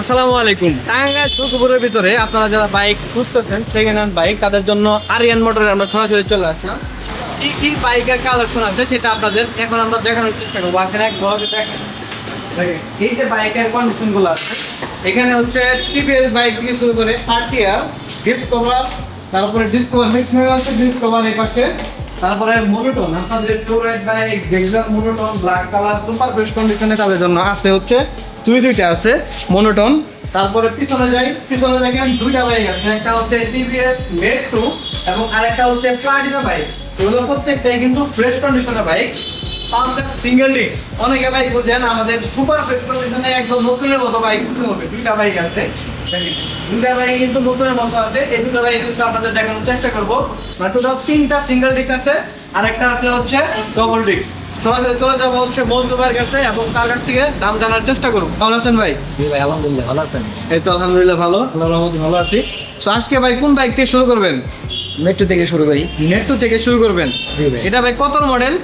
আসসালামু আলাইকুম। টাঙ্গাইল সুখপুরের ভিতরে আপনারা যারা বাইক খুঁজতেছেন সেকেন্ড হ্যান্ড বাইক, তাদের জন্য আরিয়ান মোটরে আমরা সরাসরি চলে আসলাম। কি কি বাইকের কালেকশন আছে সেটা আপনাদের এখন আমরা দেখানোর চেষ্টা করব। এখানে এক ঘরে দেখেন। এই যে বাইকের কন্ডিশনগুলো আছে, এখানে হচ্ছে টিভিএস বাইক থেকে শুরু করে আরটিআর ডিসকভার তারপরে ডিসকভার মিক্স হয়ে আছে ডিসকভার এই পাশে। তারপরে মোনোটন আপনাদের favourite bike ডেক্সার monotone black colour super fresh কন্ডিশনে তাদের জন্য আছে হচ্ছে দুই দুইটা আছে মোনোটন তারপরে পিছনে যাই, পিছনে দেখেন দুইটা বাইক আছে একটা হচ্ছে টিভিএস মেড টু এবং আরেকটা হচ্ছে প্লাটিনা বাইক এগুলো প্রত্যেকটাই কিন্তু ফ্রেশ বাইক সিঙ্গেল অনেকে বাইক বুঝেন, আমাদের কন্ডিশনে একদম নতুনের মতো বাইক হবে। বাইক আছে। বাইক কিন্তু নতুনের মতো আছে। এই দুটো বাইক হচ্ছে আপনাদের দেখানোর চেষ্টা করব। মানে তিনটা সিঙ্গেল আছে। আর একটা আছে হচ্ছে ডবল ডিস্ক সরাসরি চলে যাব হচ্ছে বন্ধু ভাইয়ের কাছে এবং তার কাছ থেকে দাম জানার চেষ্টা করুন কেমন আছেন ভাই? ভাই আলহামদুলিল্লাহ ভালো আছেন? এই তো আলহামদুলিল্লাহ ভালো। আল্লাহ রহমতে ভালো আছি। তো আজকে ভাই কোন বাইক থেকে শুরু করবেন? মেট্রো থেকে শুরু করি। নেট্টু থেকে শুরু করবেন। জি ভাই। এটা ভাই কত মডেল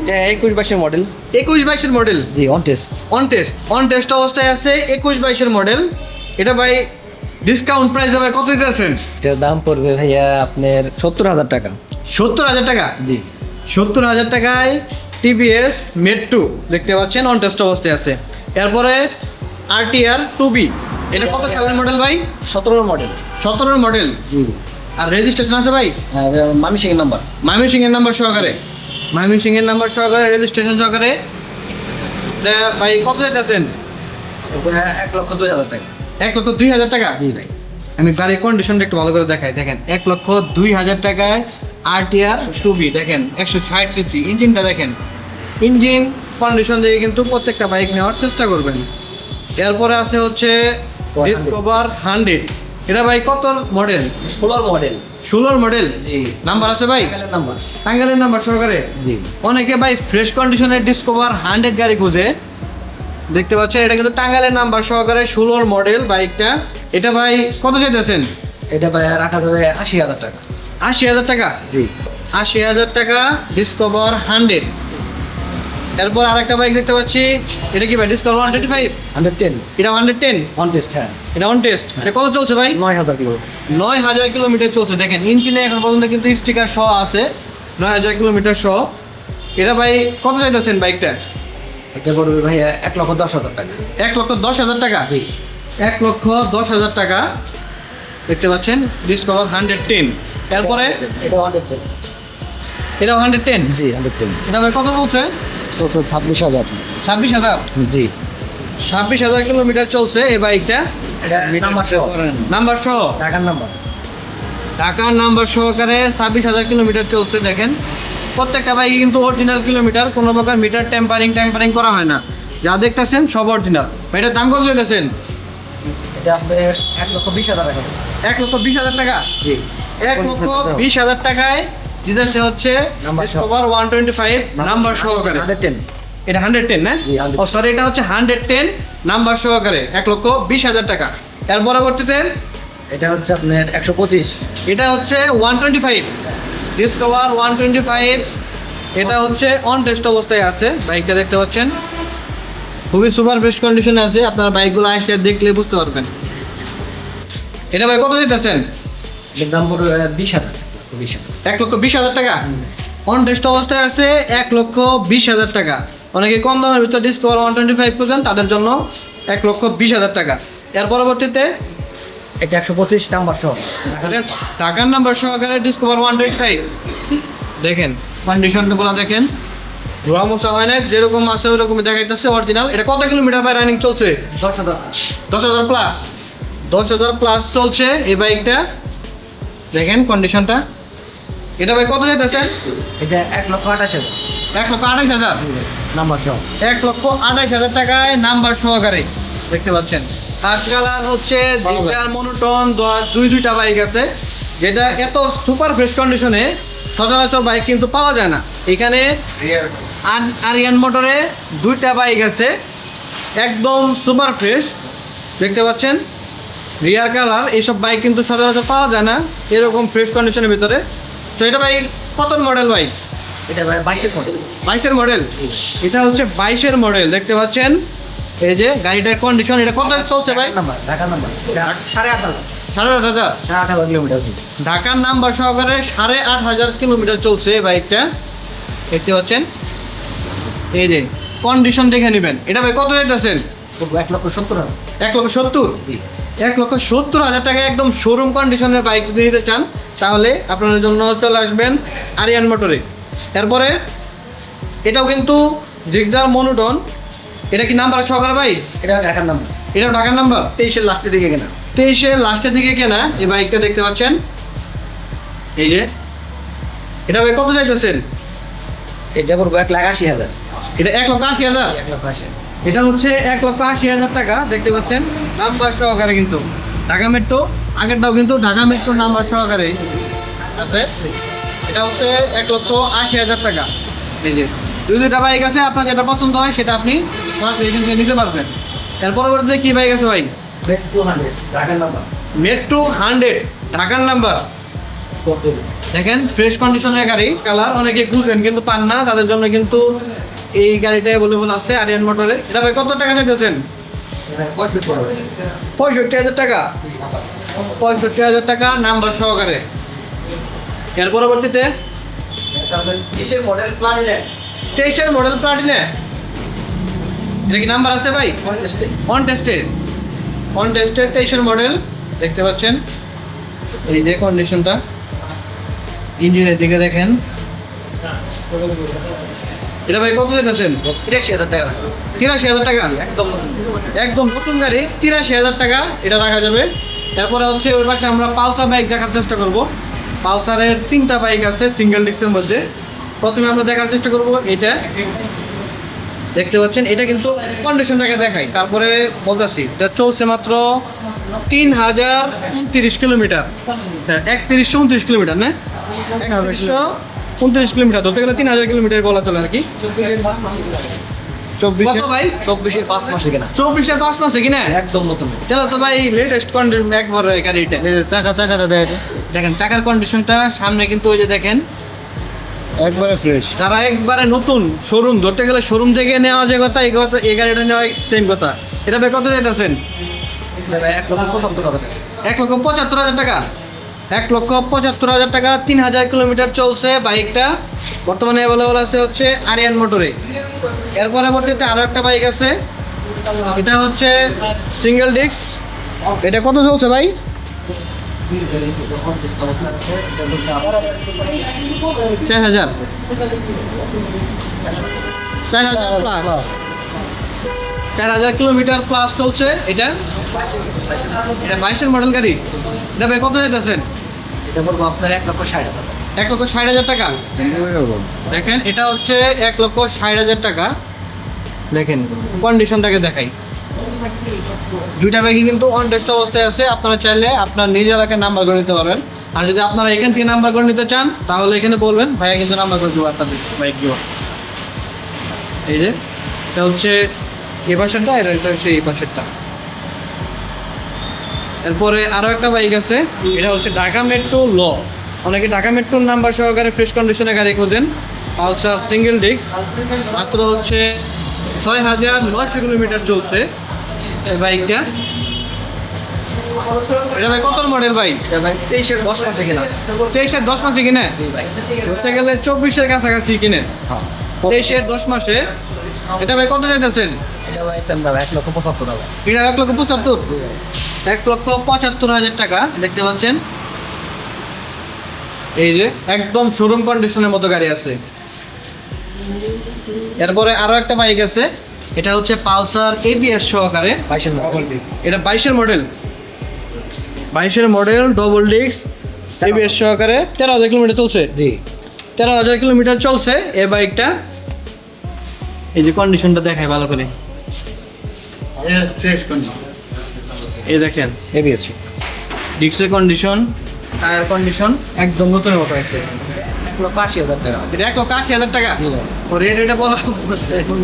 এটা একুশ বাইশের মডেল একুশ বাইশের model G on test on test on test অবস্থায় আছে একুশ বাইশের মডেল এটা ভাই ডিসকাউন্ট প্রাইসে ভাই কত দিতেছেন? এটার দাম পড়বে ভাইয়া আপনার সত্তর হাজার টাকা। সত্তর হাজার টাকা? জি। সত্তর হাজার টাকায় টিভিএস মেট্রো দেখতে পাচ্ছেন অন টেস্ট অবস্থায় আছে। এরপরে আরটিআর টু বি এটা কত সালের মডেল ভাই? সতেরোর মডেল সতেরোর মডেল আর রেজিস্ট্রেশন আছে ভাই? মামি সিং এর নাম্বার মামি সিং এর নাম্বার সহকারে। মামি সিং এর নাম্বার সহকারে রেজিস্ট্রেশন সহকারে। ভাই কত যেতেছেন এক লক্ষ দুই হাজার টাকা। এক লক্ষ দুই হাজার টাকা? জি ভাই। আমি গাড়ির কন্ডিশনটা একটু ভালো করে দেখাই। দেখেন এক লক্ষ দুই হাজার টাকায় আর আরটিআর টু বি দেখেন একশো ষাট সিসি ইঞ্জিনটা দেখেন। ইঞ্জিন কন্ডিশন দিয়ে কিন্তু প্রত্যেকটা বাইক নেওয়ার চেষ্টা করবেন। এরপরে আছে হচ্ছে ডিসকভার হান্ড্রেড এটা ভাই কত মডেল ষোলোর মডেল ষোলোর মডেল জি। নাম্বার আছে ভাই? নাম্বার টাঙ্গাইলের নাম্বার সহকারে? জি। অনেকে ভাই ফ্রেশ কন্ডিশনের ডিসকভার হান্ড্রেড গাড়ি খুঁজে। দেখতে পাচ্ছেন এটা কিন্তু টাঙ্গালের নাম্বার সহকারে ষোলোর মডেল বাইকটা এটা ভাই কত চাইতেছেন? এটা ভাই রাখা যাবে আশি হাজার টাকা। আশি হাজার টাকা? জি। আশি হাজার টাকা ডিসকভার হান্ড্রেড এরপর আরেকটা বাইক দেখতে পাচ্ছি। এটা কি ভাই Discover one twenty five hundred ten এটা হান্ড্রেড টেন অন টেস্ট হ্যাঁ। এটা অন টেস্ট এটা কত চলছে ভাই নয় হাজার কিলো। নয় হাজার কিলোমিটার চলছে। দেখেন ইঞ্জিনে এখন পর্যন্ত কিন্তু স্টিকার সহ আছে। নয় হাজার কিলোমিটার সহ। এটা ভাই কত চাইতেছেন বাইকটা এটা পড়বে ভাইয়া এক লক্ষ দশ হাজার টাকা। এক লক্ষ দশ হাজার টাকা? জি। এক লক্ষ দশ হাজার টাকা। দেখতে পাচ্ছেন ডিসকভার হান্ড্রেড টেন এরপরে? এটা হান্ড্রেড টেন এটা হান্ড্রেড টেন জি হান্ড্রেড টেন এটা ভাই কত চলছে? চলছে ছাব্বিশ হাজার। ছাব্বিশ হাজার? জি। ছাব্বিশ হাজার কিলোমিটার চলছে এই বাইকটা? এটা নাম্বার সহ। টাকার নাম্বার। ঢাকার নাম্বার সহকারে ছাব্বিশ হাজার কিলোমিটার চলছে দেখেন। প্রত্যেকটা বাইকে কিন্তু অরিজিনাল কিলোমিটার কোনো প্রকার মিটার টেম্পারিং টেম্পারিং করা হয় না। যা দেখতেছেন সব অরিজিনাল এটার দাম কত চাইতেছেন? এক লক্ষ বিশ হাজার টাকা। এক লক্ষ বিশ হাজার টাকা? জি। এক লক্ষ বিশ হাজার টাকায় দিতেছে হচ্ছে Number সহ। Discover one twenty five number সহকারে টেন এটা হান্ড্রেড টেন না? ও সরি এটা হচ্ছে হান্ড্রেড টেন নাম্বার সহকারে এক লক্ষ বিশ হাজার টাকা। এর পরবর্তীতে? এটা হচ্ছে আপনার একশো পঁচিশ। এটা হচ্ছে one twenty five Discover one twenty five এটা হচ্ছে অন টেস্ট অবস্থায় আছে। বাইকটা দেখতে পাচ্ছেন। খুবই সুপার বেস্ট কন্ডিশনে আছে। আপনারা বাইকগুলো আসে দেখলে বুঝতে পারবেন। এটা ভাই কত দিতেছেন? এর দাম পড়বে বিশ হাজার। বিশ হাজার। এক লক্ষ বিশ হাজার টাকা। অন টেস্ট অবস্থায় আছে এক লক্ষ বিশ হাজার টাকা। অনেকে কম দামের ভিতরে Discover one twenty five percent তাদের জন্য এক লক্ষ বিশ হাজার টাকা। এর পরবর্তীতে এটা একশো পঁচিশ নাম্বার সহ। টাকার নাম্বার সহকারে ডিসকভার ওয়ান টোয়েন্টি ফাইভ দেখেন কন্ডিশনগুলো দেখেন। ধোয়া মোছা হয় না যেরকম আছে ওরকমই দেখাইতেছে অরিজিনাল এটা কত কিলোমিটার বাই রানিং চলছে? দশ হাজার দশ হাজার প্লাস দশ হাজার প্লাস চলছে এই বাইকটা দেখেন কন্ডিশনটা এটা ভাই কত যেতেছেন এটা এক লক্ষ আঠাশ হাজার। এক লক্ষ আঠাইশ হাজার? নাম্বার সহ। এক লক্ষ আঠাইশ হাজার টাকায় নাম্বার সহকারে দেখতে পাচ্ছেন। কাঠ কালার হচ্ছে ডিজার মনোটন দুই দুইটা বাইক আছে যেটা এত সুপার ফ্রেশ কন্ডিশনে সচরাচর বাইক কিন্তু পাওয়া যায় না। এখানে আর- আরিয়ান মোটরে দুইটা বাইক আছে একদম সুপার ফ্রেশ দেখতে পাচ্ছেন? রিয়ার কালার এইসব বাইক কিন্তু সচরাচর পাওয়া যায় না এরকম ফ্রেশ কন্ডিশনের ভিতরে। তো এটা ভাই কত মডেল বাইক এটা ভাই বাইশের মডেল বাইশের মডেল এটা হচ্ছে বাইশের মডেল দেখতে পাচ্ছেন? এই যে গাড়িটার কন্ডিশন এটা কত চলছে ভাই? নাম্বার ঢাকা নাম্বার সাড়ে আট হাজার। সাড়ে আট হাজার? সাড়ে আট হাজার কিলোমিটার ঢাকার নাম্বার সহকারে সাড়ে আট হাজার কিলোমিটার চলছে এই বাইকটা দেখতে পাচ্ছেন? এই যে কন্ডিশন দেখে নেবেন। এটা ভাই কত যেতেছেন এক লক্ষ সত্তর হাজার। এক লক্ষ সত্তর? জি। এক লক্ষ সত্তর হাজার টাকা একদম শোরুম কন্ডিশনের বাইক যদি নিতে চান তাহলে আপনাদের জন্য চলে আসবেন আরিয়ান মোটরে তারপরে এটাও কিন্তু জিগজার মনোটন এটা কি নাম্বার সহকারে ভাই? এটা ঢাকার নাম্বার এটাও ঢাকার নাম্বার তেইশের লাস্টের দিকে কেনা। তেইশের লাস্টের দিকে কেনা এই বাইকটা দেখতে পাচ্ছেন। এই যে এটা ভাই কত চাইতেছেন? এটা পড়ব এক লাখ আশি হাজার। এটা এক লক্ষ আশি হাজার? এক লক্ষ আশি হাজার। এটা হচ্ছে এক লক্ষ আশি হাজার টাকা দেখতে পাচ্ছেন। নাম্বার সহকারে কিন্তু ঢাকা মেট্রো আগেরটাও কিন্তু ঢাকা মেট্রো নাম্বার সহকারে আছে। এটা হচ্ছে এক লক্ষ আশি হাজার টাকা। যে দুই দুইটা বাইক আছে আপনার যেটা পছন্দ হয় সেটা আপনি সরাসরি এখান থেকে নিতে পারবেন। এর পরবর্তীতে কী বাইক আছে ভাই? মেট্রো হান্ড্রেড ঢাকার নাম্বার দেখেন ফ্রেশ কন্ডিশনের গাড়ি কালার অনেকে খুঁজবেন কিন্তু পান না তাদের জন্য কিন্তু এই গাড়িটা অ্যাভেলেবল আছে আরিয়ান মোটরে এটা ভাই কত টাকা চাইতেছেন? পঁয়ষট্টি হাজার টাকা। পঁয়ষট্টি হাজার টাকা নাম্বার সহকারে। এর পরবর্তীতে? তেইশের মডেল প্লাটিনে এটা কি নাম্বার আছে ভাই? অন টেস্টে অন টেস্টে তেইশের মডেল দেখতে পাচ্ছেন। এই যে কন্ডিশনটা ইঞ্জিনের দিকে দেখেন। এটা ভাই কত দিতেছেন তিরাশি হাজার টাকা। তিরাশি হাজার টাকা? একদম একদম নতুন গাড়ি তিরাশি হাজার টাকা এটা রাখা যাবে। তারপরে হচ্ছে ওই পাশে আমরা পালসার বাইক দেখার চেষ্টা করব। পালসারের তিনটা বাইক আছে সিঙ্গেল ডিস্কের মধ্যে। প্রথমে আমরা দেখার চেষ্টা করব এটা। দেখতে পাচ্ছেন এটা কিন্তু কন্ডিশনটাকে দেখাই। তারপরে বলতেছি এটা চলছে মাত্র তিন হাজার উনত্রিশ কিলোমিটার। হ্যাঁ একত্রিশশো উনত্রিশ কিলোমিটার না? একত্রিশশো উনত্রিশ কিলোমিটার ধরতে গেলে তিন হাজার কিলোমিটার বলা চলে আর কি। কত ভাই? চব্বিশের পাঁচ মাসে কেনা। চব্বিশের পাঁচ মাসে কিনা? একদম নতুন তাহলে তো ভাই লেটেস্ট কন্ডিশন একবার গাড়িটা। চাকা চাকাটা দেখেন দেখেন চাকার কন্ডিশনটা সামনে কিন্তু ওই যে দেখেন। একবারে ফ্রেশ যারা একবারে নতুন শোরুম ধরতে গেলে শোরুম থেকে নেওয়া যে কথা এই কথা এই গাড়িটা নেওয়া সেম কথা। এটা ভাই কত যেতেছেন এক লক্ষ পঁচাত্তর হাজার এক লক্ষ পঁচাত্তর হাজার টাকা? এক লক্ষ পঁচাত্তর হাজার টাকা, তিন হাজার কিলোমিটার চলছে বাইকটা। বর্তমানে অ্যাভেলেবল আছে হচ্ছে আরিয়ান মোটরে। এর পরবর্তীতে আরও একটা বাইক আছে। এটা হচ্ছে সিঙ্গেল ডিস্ক এটা কত চলছে ভাই? চার হাজার। চার হাজার চার হাজার কিলোমিটার প্লাস চলছে এটা। এটা বাইশের মডেল গাড়ি। এটা ভাই, কত যেতেছেন এক লক্ষ ষাট হাজার টাকা। দেখেন, এটা হচ্ছে এক লক্ষ ষাট হাজার টাকা। দেখেন কন্ডিশনটাকে দেখাই। দুইটা ব্যাগই কিন্তু অন টেস্ট অবস্থায় আছে। আপনারা চাইলে আপনার নিজ এলাকায় নাম্বার করে নিতে পারবেন আর যদি আপনারা এখান থেকে নাম্বার করে নিতে চান, তাহলে এখানে বলবেন, ভাইয়া কিন্তু নাম্বার করে দেবো আপনাদের বাইকগুলো এই যে, এটা হচ্ছে এই পাশেরটা, এটা হচ্ছে এই পাশেরটা। এরপরে আরও একটা বাইক আছে এটা হচ্ছে ঢাকা মেট্রো ল। অনেকে ঢাকা মেট্রোর নাম্বার সহকারে ফ্রেশ কন্ডিশনে গাড়ি খোঁজেন। পালসার সিঙ্গেল ডিস্ক মাত্র হচ্ছে ছয় হাজার নয়শো কিলোমিটার চলছে এই বাইকটা। এটা ভাই কত মডেল বাইক? তেইশের দশ মাসে কেনা। তেইশের দশ মাসে কিনে? ধরতে গেলে চব্বিশের কাছাকাছি কিনে। হ্যাঁ। তেইশের দশ মাসে। এটা ভাই কত চাইতেছেন? এটা ভাই সেম দাম এক লক্ষ পঁচাত্তর হাজার এটা এক লক্ষ পঁচাত্তর। এক লক্ষ পঁচাত্তর হাজার টাকা দেখতে পাচ্ছেন? এই যে একদম শোরুম কন্ডিশনের মতো গাড়ি আছে। এরপরে আরও একটা বাইক আছে। এটা হচ্ছে পালসার এবিএস সহকারে। বাইশের ডবল এটা বাইশের মডেল বাইশের মডেল ডবল ডিস্ক এবিএস সহকারে। তেরো হাজার কিলোমিটার চলছে। জি। তেরো হাজার কিলোমিটার চলছে এই বাইকটা এই যে কন্ডিশনটা দেখায় ভালো করে। এই দেখেন এবিএস ডিক্সের কন্ডিশন টায়ার কন্ডিশন একদম নতুন মতো আছে। এক লক্ষ আশি হাজার টাকা। এটা এক লক্ষ আশি হাজার টাকা। জি ভাই। ও রেট এটা বলা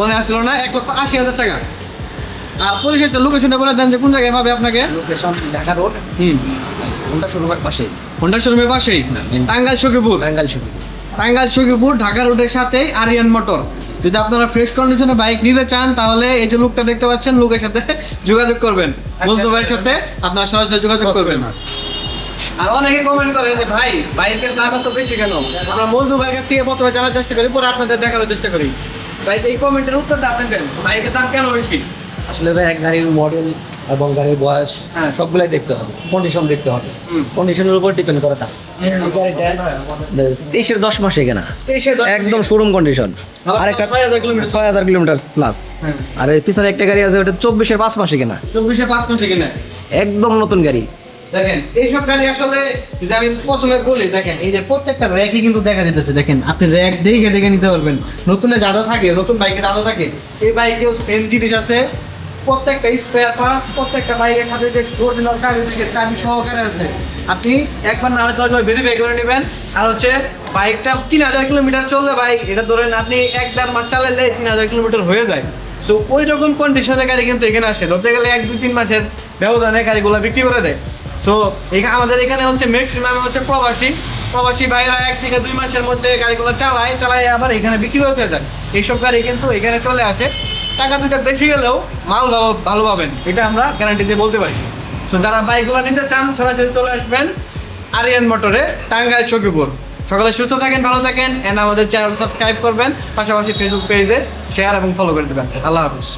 মনে আসছিল না এক লক্ষ আশি হাজার টাকা। আর পরিশেষে লোকেশনটা বলে দেন যে কোন জায়গায় পাবে আপনাকে? লোকেশন ঢাকা রোড হুম। কোনটা শুরু হয় পাশে হোন্ডা শোরুমের পাশেই? টাঙ্গাইল সখীপুর বেঙ্গাল শুরু টাঙ্গাইল সখীপুর ঢাকা রোডের সাথেই আরিয়ান মোটর যদি আপনারা ফ্রেশ কন্ডিশনে বাইক নিতে চান তাহলে এই যে লুকটা দেখতে পাচ্ছেন লুকের সাথে যোগাযোগ করবেন। বন্ধু ভাইয়ের সাথে আপনারা সরাসরি যোগাযোগ করবেন। আর অনেকে কমেন্ট করে যে ভাই বাইকের দাম এত বেশি কেন? আমরা বন্ধু ভাইয়ের কাছ থেকে প্রথমে জানার চেষ্টা করি পরে আপনাদের দেখানোর চেষ্টা করি। তাই এই কমেন্টের উত্তরটা আপনি দেন। বাইকের দাম কেন বেশি? আসলে ভাই এক গাড়ির মডেল এবং গাড়ির বয়স হ্যাঁ। সবগুলাই দেখতে হবে কন্ডিশন দেখতে হবে। কন্ডিশনের উপর ডিপেন্ড করে দাম তেইশের দশ মাসে কেনা একদম শোরুম কন্ডিশন আর একটা ছয় হাজার কিলোমিটার প্লাস হ্যাঁ। আর এর পিছনে একটা গাড়ি আছে ওটা চব্বিশের পাঁচ মাসে কেনা চব্বিশে পাঁচ মাসে কিনে একদম নতুন গাড়ি। দেখেন এইসব গাড়ি আসলে যদি আমি প্রথমে বলি দেখেন এই যে প্রত্যেকটা র্যাকই কিন্তু দেখা যেতেছে দেখেন আপনি র্যাক দেখে দেখে নিতে পারবেন। নতুনে যা যা থাকে নতুন বাইকের আলো থাকে এই বাইকেও সেম জিনিস আছে। প্রত্যেকটা স্পেয়ার পার্টস প্রত্যেকটা বাইকের সাথে যে অরিজিনাল চাবি থাকে চাবি সহকারে আছে। আপনি একবার না হয়তো দশবার ভেরিফাই করে নেবেন। আর হচ্ছে, বাইকটা তিন হাজার কিলোমিটার চললে বাইক এটা ধরেন আপনি এক দেড় মাস চালালে তিন হাজার কিলোমিটার হয়ে যায়। তো ওই রকম কন্ডিশনের গাড়ি কিন্তু এখানে আসে। ধরতে গেলে এক, দুই, তিন মাসের ব্যবধানে গাড়িগুলো বিক্রি করে দেয়। তো এখানে আমাদের এখানে হচ্ছে ম্যাক্সিমাম হচ্ছে প্রবাসী। প্রবাসী ভাইরা এক থেকে দুই মাসের মধ্যে গাড়িগুলো চালায় চালায় আবার এখানে বিক্রি করতে যায় এইসব গাড়ি কিন্তু এখানে চলে আসে। টাকা দুটা বেশি গেলেও মাল ভালো ভালো পাবেন। এটা আমরা গ্যারান্টি দিয়ে বলতে পারি। তো যারা বাইকগুলো নিতে চান, সরাসরি চলে আসবেন আরিয়ান মোটরে, টাঙ্গাইল চকিপুর। সকালে সুস্থ থাকেন, ভালো থাকেন এন্ড আমাদের চ্যানেল সাবস্ক্রাইব করবেন, পাশাপাশি ফেসবুক পেজে শেয়ার এবং ফলো করে দেবেন। আল্লাহ হাফিজ।